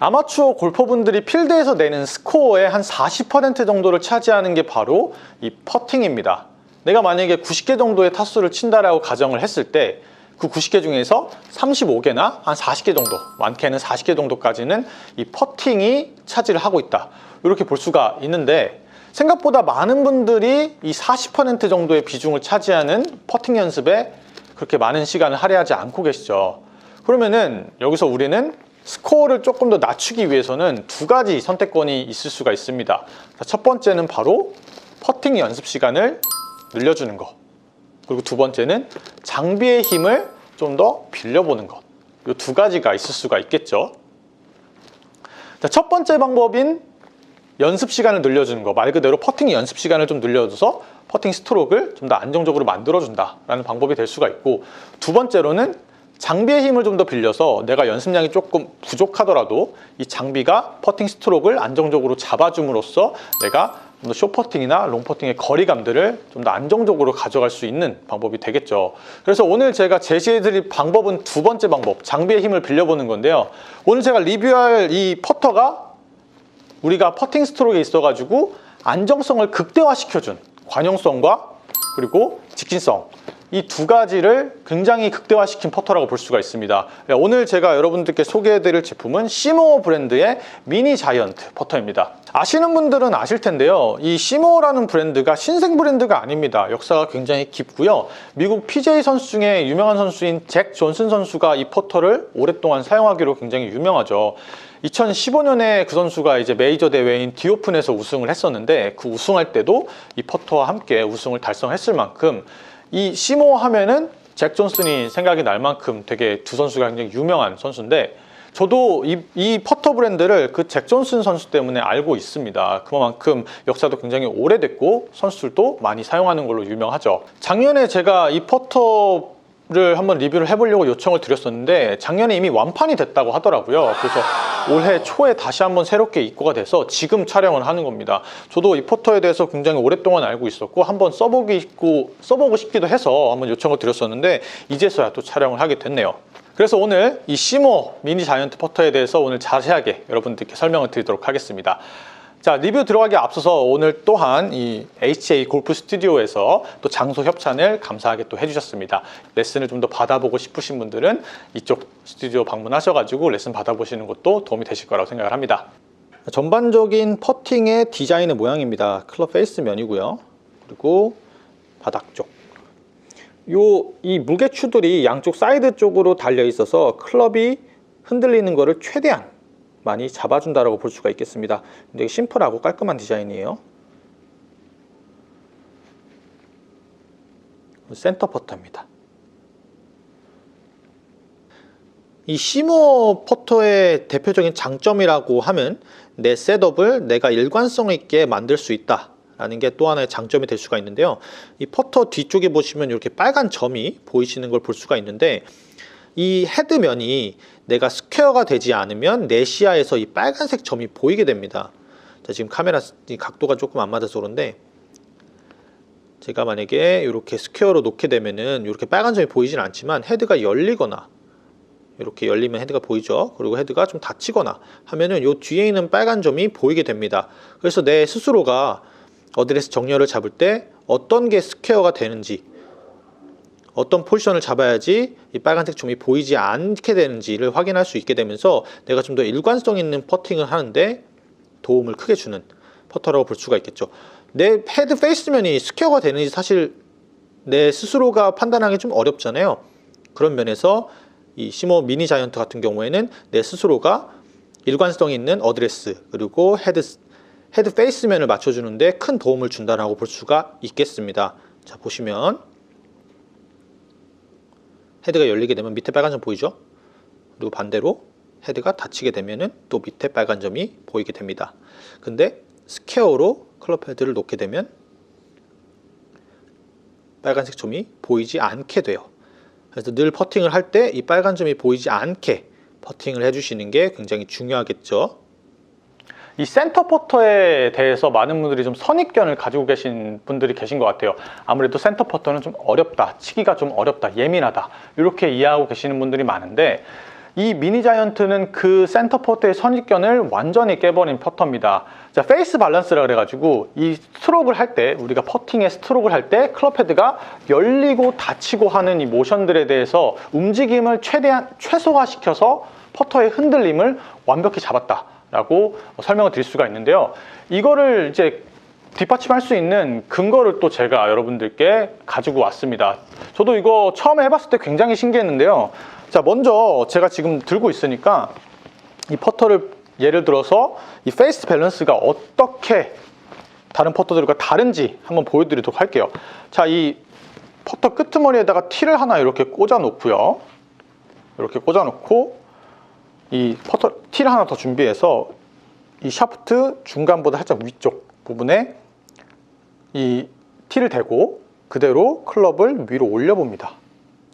아마추어 골퍼분들이 필드에서 내는 스코어의 한 40% 정도를 차지하는 게 바로 이 퍼팅입니다. 내가 만약에 90개 정도의 타수를 친다라고 가정을 했을 때 그 90개 중에서 35개나 한 40개 정도, 많게는 40개 정도까지는 이 퍼팅이 차지를 하고 있다. 이렇게 볼 수가 있는데 생각보다 많은 분들이 이 40% 정도의 비중을 차지하는 퍼팅 연습에 그렇게 많은 시간을 할애하지 않고 계시죠. 그러면은 여기서 우리는 스코어를 조금 더 낮추기 위해서는 두 가지 선택권이 있을 수가 있습니다. 자, 첫 번째는 바로 퍼팅 연습 시간을 늘려주는 것. 그리고 두 번째는 장비의 힘을 좀 더 빌려보는 것. 이 두 가지가 있을 수가 있겠죠. 자, 첫 번째 방법인 연습 시간을 늘려주는 거. 말 그대로 퍼팅 연습 시간을 좀 늘려줘서 퍼팅 스트로크를 좀 더 안정적으로 만들어준다라는 방법이 될 수가 있고 두 번째로는 장비의 힘을 좀 더 빌려서 내가 연습량이 조금 부족하더라도 이 장비가 퍼팅 스트로크를 안정적으로 잡아줌으로써 내가 좀더 쇼퍼팅이나 롱퍼팅의 거리감들을 좀 더 안정적으로 가져갈 수 있는 방법이 되겠죠. 그래서 오늘 제가 제시해드릴 방법은 두 번째 방법, 장비의 힘을 빌려보는 건데요. 오늘 제가 리뷰할 이 퍼터가 우리가 퍼팅 스트로크에 있어가지고 안정성을 극대화시켜준 관용성과 그리고 직진성 이 두 가지를 굉장히 극대화시킨 퍼터라고 볼 수가 있습니다. 네, 오늘 제가 여러분들께 소개해드릴 제품은 시모 브랜드의 미니 자이언트 퍼터입니다. 아시는 분들은 아실 텐데요. 이 시모라는 브랜드가 신생 브랜드가 아닙니다. 역사가 굉장히 깊고요. 미국 PJ 선수 중에 유명한 선수인 잭 존슨 선수가 이 퍼터를 오랫동안 사용하기로 굉장히 유명하죠. 2015년에 그 선수가 이제 메이저 대회인 디오픈에서 우승을 했었는데 그 우승할 때도 이 퍼터와 함께 우승을 달성했을 만큼 이 시모 하면은 잭 존슨이 생각이 날 만큼 되게 두 선수가 굉장히 유명한 선수인데 저도 이, 이 퍼터 브랜드를 그 잭 존슨 선수 때문에 알고 있습니다. 그만큼 역사도 굉장히 오래됐고 선수들도 많이 사용하는 걸로 유명하죠. 작년에 제가 이 퍼터 를 한번 리뷰를 해보려고 요청을 드렸었는데 작년에 이미 완판이 됐다고 하더라고요. 그래서 올해 초에 다시 한번 새롭게 입고가 돼서 지금 촬영을 하는 겁니다. 저도 이 포터에 대해서 굉장히 오랫동안 알고 있었고 한번 써보고 써보고 싶기도 해서 한번 요청을 드렸었는데 이제서야 또 촬영을 하게 됐네요. 그래서 오늘 이 시모 미니 자이언트 퍼터에 대해서 오늘 자세하게 여러분들께 설명을 드리도록 하겠습니다. 자 리뷰 들어가기 앞서서 오늘 또한 이 HA 골프 스튜디오에서 또 장소 협찬을 감사하게 또 해주셨습니다. 레슨을 좀 더 받아보고 싶으신 분들은 이쪽 스튜디오 방문하셔가지고 레슨 받아보시는 것도 도움이 되실 거라고 생각을 합니다. 전반적인 퍼팅의 디자인의 모양입니다. 클럽 페이스 면이고요. 그리고 바닥 쪽. 요 이 무게추들이 양쪽 사이드 쪽으로 달려 있어서 클럽이 흔들리는 것을 최대한 많이 잡아준다라고 볼 수가 있겠습니다. 되게 심플하고 깔끔한 디자인이에요. 센터 퍼터입니다. 이 시모 퍼터의 대표적인 장점이라고 하면 내 셋업을 내가 일관성 있게 만들 수 있다. 라는 게 또 하나의 장점이 될 수가 있는데요. 이 퍼터 뒤쪽에 보시면 이렇게 빨간 점이 보이시는 걸 볼 수가 있는데 이 헤드면이 내가 스퀘어가 되지 않으면 내 시야에서 이 빨간색 점이 보이게 됩니다. 자, 지금 카메라 각도가 조금 안 맞아서 그런데 제가 만약에 이렇게 스퀘어로 놓게 되면은 이렇게 빨간 점이 보이진 않지만 헤드가 열리거나 이렇게 열리면 헤드가 보이죠. 그리고 헤드가 좀 닫히거나 하면은 요 뒤에 있는 빨간 점이 보이게 됩니다. 그래서 내 스스로가 어드레스 정렬을 잡을 때 어떤 게 스퀘어가 되는지 어떤 포지션을 잡아야지 이 빨간색 점이 보이지 않게 되는지를 확인할 수 있게 되면서 내가 좀 더 일관성 있는 퍼팅을 하는데 도움을 크게 주는 퍼터라고 볼 수가 있겠죠. 내 헤드 페이스면이 스퀘어가 되는지 사실 내 스스로가 판단하기 좀 어렵잖아요. 그런 면에서 이 시모 미니 자이언트 같은 경우에는 내 스스로가 일관성 있는 어드레스 그리고 헤드 헤드 페이스면을 맞춰주는데 큰 도움을 준다라고 볼 수가 있겠습니다. 자 보시면 헤드가 열리게 되면 밑에 빨간 점 보이죠? 그리고 반대로 헤드가 닫히게 되면은 또 밑에 빨간 점이 보이게 됩니다. 근데 스퀘어로 클럽 헤드를 놓게 되면 빨간색 점이 보이지 않게 돼요. 그래서 늘 퍼팅을 할 때 이 빨간 점이 보이지 않게 퍼팅을 해주시는 게 굉장히 중요하겠죠. 이 센터 퍼터에 대해서 많은 분들이 좀 선입견을 가지고 계신 분들이 계신 것 같아요. 아무래도 센터 퍼터는 좀 어렵다, 치기가 좀 어렵다, 예민하다 이렇게 이해하고 계시는 분들이 많은데 이 미니 자이언트는 그 센터 포트의 선입견을 완전히 깨버린 퍼터입니다. 자, 페이스 밸런스라 그래가지고 이 스트로크를 할 때 우리가 퍼팅에 스트로크를 할 때 클럽 헤드가 열리고 닫히고 하는 이 모션들에 대해서 움직임을 최대한 최소화시켜서 퍼터의 흔들림을 완벽히 잡았다 라고 설명을 드릴 수가 있는데요. 이거를 이제 뒷받침할 수 있는 근거를 또 제가 여러분들께 가지고 왔습니다. 저도 이거 처음에 해봤을 때 굉장히 신기했는데요. 자, 먼저 제가 지금 들고 있으니까 이 퍼터를 예를 들어서 이 페이스 밸런스가 어떻게 다른 퍼터들과 다른지 한번 보여드리도록 할게요. 자, 이 퍼터 끄트머리에다가 티를 하나 이렇게 꽂아 놓고요. 이렇게 꽂아 놓고 이 퍼터 티를 하나 더 준비해서 이 샤프트 중간보다 살짝 위쪽 부분에 이 티를 대고 그대로 클럽을 위로 올려봅니다.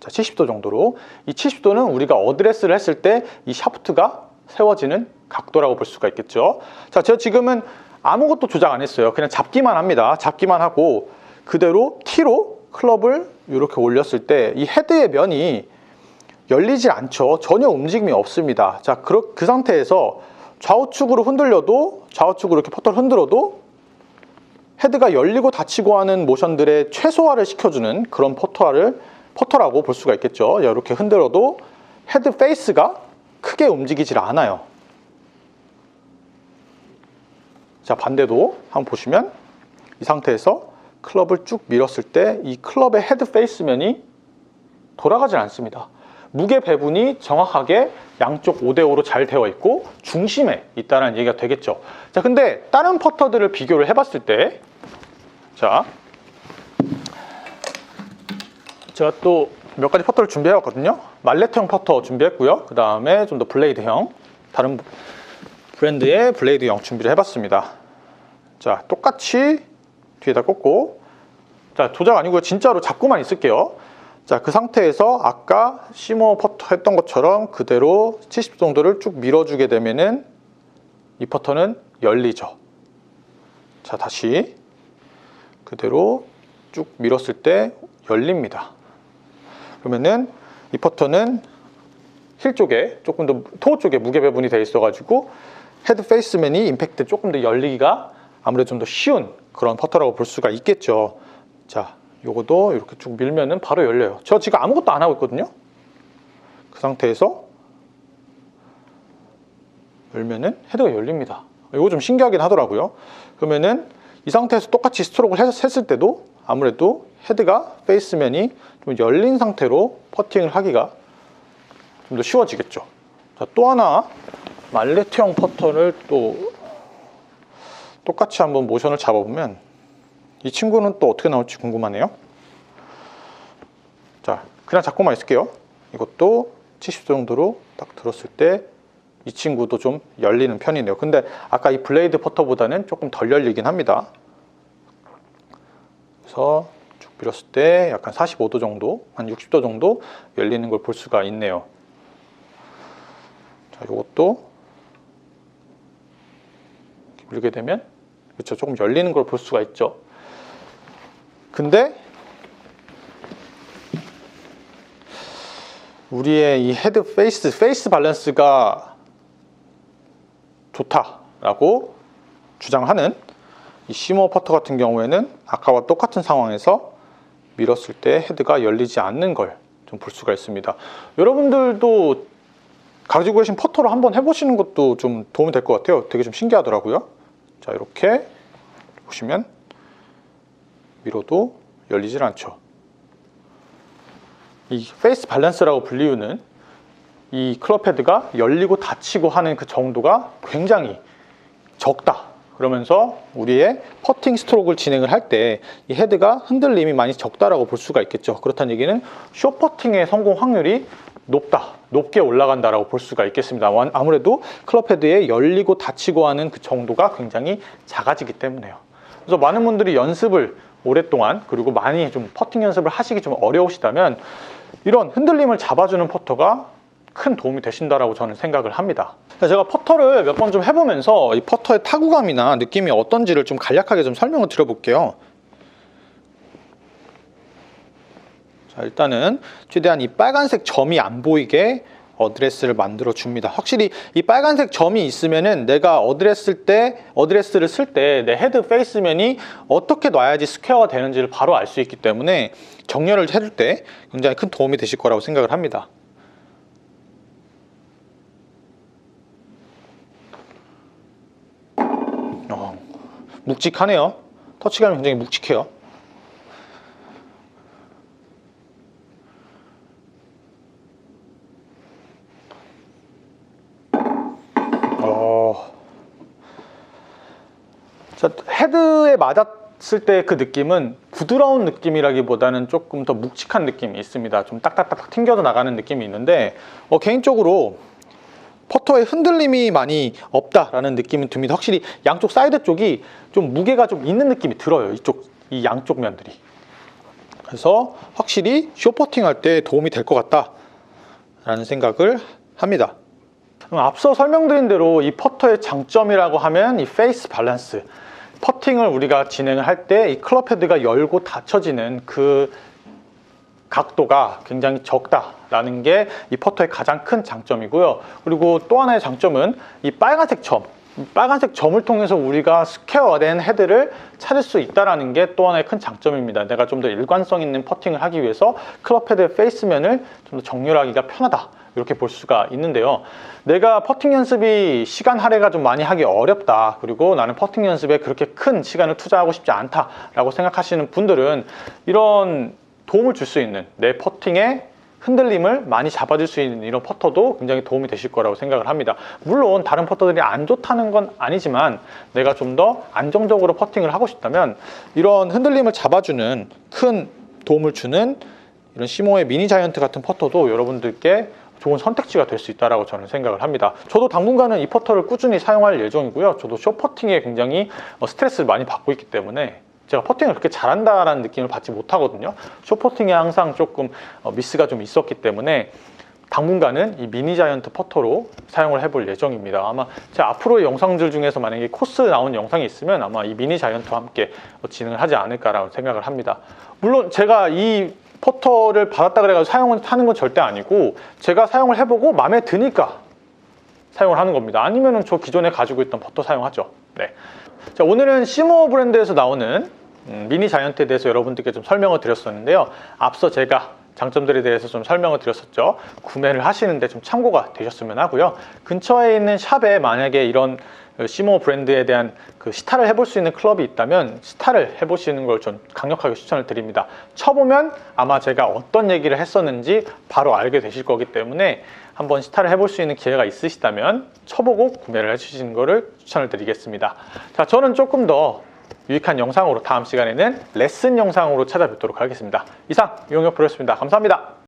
자, 70도 정도로. 이 70도는 우리가 어드레스를 했을 때 이 샤프트가 세워지는 각도라고 볼 수가 있겠죠. 자, 제가 지금은 아무것도 조작 안 했어요. 그냥 잡기만 합니다. 잡기만 하고 그대로 T로 클럽을 이렇게 올렸을 때 이 헤드의 면이 열리지 않죠. 전혀 움직임이 없습니다. 자, 그, 그 상태에서 좌우측으로 흔들려도 좌우측으로 이렇게 퍼터를 흔들어도 헤드가 열리고 닫히고 하는 모션들의 최소화를 시켜주는 그런 퍼터를 퍼터라고 볼 수가 있겠죠. 이렇게 흔들어도 헤드 페이스가 크게 움직이질 않아요. 자 반대도 한번 보시면 이 상태에서 클럽을 쭉 밀었을 때 이 클럽의 헤드 페이스면이 돌아가질 않습니다. 무게 배분이 정확하게 양쪽 5대5로 잘 되어 있고 중심에 있다는 얘기가 되겠죠. 자, 근데 다른 퍼터들을 비교를 해봤을 때, 자, 제가 또 몇 가지 퍼터를 준비해왔거든요. 말레트형 퍼터 준비했고요. 그 다음에 좀 더 블레이드형, 다른 브랜드의 블레이드형 준비를 해봤습니다. 자, 똑같이 뒤에다 꽂고, 자, 조작 아니고요. 진짜로 잡고만 있을게요. 자, 그 상태에서 아까 시모 퍼터 했던 것처럼 그대로 70도 정도를 쭉 밀어주게 되면은 이 퍼터는 열리죠. 자, 다시 그대로 쭉 밀었을 때 열립니다. 그러면은 이 퍼터는 힐 쪽에 조금 더 토어 쪽에 무게 배분이 되어 있어가지고 헤드 페이스맨이 임팩트 조금 더 열리기가 아무래도 좀 더 쉬운 그런 퍼터라고 볼 수가 있겠죠. 자, 요것도 이렇게 쭉 밀면은 바로 열려요. 저 지금 아무것도 안 하고 있거든요. 그 상태에서 열면은 헤드가 열립니다. 이거 좀 신기하긴 하더라고요. 그러면은 이 상태에서 똑같이 스트로크를 했을 때도 아무래도 헤드가 페이스면이 좀 열린 상태로 퍼팅을 하기가 좀 더 쉬워지겠죠. 자, 또 하나 말레트형 퍼터를 또 똑같이 한번 모션을 잡아보면 이 친구는 또 어떻게 나올지 궁금하네요. 자, 그냥 잡고만 있을게요. 이것도 70도 정도로 딱 들었을 때 이 친구도 좀 열리는 편이네요. 근데 아까 이 블레이드 퍼터보다는 조금 덜 열리긴 합니다. 그래서 쭉 밀었을 때 약간 45도 정도, 한 60도 정도 열리는 걸 볼 수가 있네요. 자, 이것도 밀게 되면 그렇죠. 조금 열리는 걸 볼 수가 있죠. 근데 우리의 이 헤드 페이스 페이스 밸런스가 좋다라고 주장하는 이 시모 퍼터 같은 경우에는 아까와 똑같은 상황에서 밀었을 때 헤드가 열리지 않는 걸 좀 볼 수가 있습니다. 여러분들도 가지고 계신 퍼터로 한번 해보시는 것도 좀 도움이 될 것 같아요. 되게 좀 신기하더라고요. 자 이렇게 보시면 밀어도 열리질 않죠. 이 페이스 밸런스라고 불리우는 이 클럽 헤드가 열리고 닫히고 하는 그 정도가 굉장히 적다. 그러면서 우리의 퍼팅 스트로크를 진행을 할 때 이 헤드가 흔들림이 많이 적다라고 볼 수가 있겠죠. 그렇다는 얘기는 쇼 퍼팅의 성공 확률이 높다, 높게 올라간다라고 볼 수가 있겠습니다. 아무래도 클럽 헤드의 열리고 닫히고 하는 그 정도가 굉장히 작아지기 때문에요. 그래서 많은 분들이 연습을 오랫동안 그리고 많이 좀 퍼팅 연습을 하시기 좀 어려우시다면 이런 흔들림을 잡아주는 퍼터가 큰 도움이 되신다라고 저는 생각을 합니다. 제가 퍼터를 몇 번 좀 해보면서 이 퍼터의 타구감이나 느낌이 어떤지를 좀 간략하게 좀 설명을 드려볼게요. 자, 일단은 최대한 이 빨간색 점이 안 보이게 어드레스를 만들어 줍니다. 확실히 이 빨간색 점이 있으면은 내가 어드레스 때 어드레스를 쓸 때 내 헤드 페이스면이 어떻게 놔야지 스퀘어가 되는지를 바로 알 수 있기 때문에 정렬을 해줄 때 굉장히 큰 도움이 되실 거라고 생각을 합니다. 어, 묵직하네요. 터치감이 굉장히 묵직해요. 어. 자, 헤드에 맞았을 때 그 느낌은 부드러운 느낌이라기보다는 조금 더 묵직한 느낌이 있습니다. 좀 딱딱딱 튕겨서 나가는 느낌이 있는데 어, 개인적으로 퍼터에 흔들림이 많이 없다라는 느낌은 듭니다. 확실히 양쪽 사이드 쪽이 좀 무게가 좀 있는 느낌이 들어요. 이쪽 이 양쪽 면들이. 그래서 확실히 쇼퍼팅 할 때 도움이 될 것 같다 라는 생각을 합니다. 앞서 설명드린 대로 이 퍼터의 장점이라고 하면 이 페이스 밸런스. 퍼팅을 우리가 진행을 할 때 이 클럽 헤드가 열고 닫혀지는 그 각도가 굉장히 적다라는 게 이 퍼터의 가장 큰 장점이고요. 그리고 또 하나의 장점은 이 빨간색 점. 이 빨간색 점을 통해서 우리가 스퀘어된 헤드를 찾을 수 있다는 게 또 하나의 큰 장점입니다. 내가 좀 더 일관성 있는 퍼팅을 하기 위해서 클럽 헤드의 페이스면을 좀 더 정렬하기가 편하다. 이렇게 볼 수가 있는데요. 내가 퍼팅 연습이 시간 할애가 좀 많이 하기 어렵다. 그리고 나는 퍼팅 연습에 그렇게 큰 시간을 투자하고 싶지 않다라고 생각하시는 분들은 이런 도움을 줄 수 있는 내 퍼팅에 흔들림을 많이 잡아줄 수 있는 이런 퍼터도 굉장히 도움이 되실 거라고 생각을 합니다. 물론 다른 퍼터들이 안 좋다는 건 아니지만 내가 좀 더 안정적으로 퍼팅을 하고 싶다면 이런 흔들림을 잡아주는 큰 도움을 주는 이런 시모의 미니 자이언트 같은 퍼터도 여러분들께 좋은 선택지가 될 수 있다라고 저는 생각을 합니다. 저도 당분간은 이 퍼터를 꾸준히 사용할 예정이고요. 저도 쇼퍼팅에 굉장히 어, 스트레스를 많이 받고 있기 때문에 제가 퍼팅을 그렇게 잘한다라는 느낌을 받지 못하거든요. 쇼퍼팅에 항상 조금 어, 미스가 좀 있었기 때문에 당분간은 이 미니 자이언트 퍼터로 사용을 해볼 예정입니다. 아마 제 앞으로의 영상들 중에서 만약에 코스 나온 영상이 있으면 아마 이 미니 자이언트와 함께 어, 진행을 하지 않을까라고 생각을 합니다. 물론 제가 이 퍼터를 받았다 그래가지고 사용을 하는 건 절대 아니고 제가 사용을 해보고 마음에 드니까 사용을 하는 겁니다. 아니면은 저 기존에 가지고 있던 버터 사용하죠. 네. 자, 오늘은 시모 브랜드에서 나오는 음, 미니 자이언트에 대해서 여러분들께 좀 설명을 드렸었는데요. 앞서 제가 장점들에 대해서 좀 설명을 드렸었죠. 구매를 하시는데 좀 참고가 되셨으면 하고요. 근처에 있는 샵에 만약에 이런 그 시모 브랜드에 대한 그 시타를 해볼 수 있는 클럽이 있다면 시타를 해보시는 걸좀 강력하게 추천을 드립니다. 쳐보면 아마 제가 어떤 얘기를 했었는지 바로 알게 되실 거기 때문에 한번 시타를 해볼 수 있는 기회가 있으시다면 쳐보고 구매를 해주시는 것을 추천을 드리겠습니다. 자, 저는 조금 더 유익한 영상으로 다음 시간에는 레슨 영상으로 찾아뵙도록 하겠습니다. 이상 이용혁 프로였습니다. 감사합니다.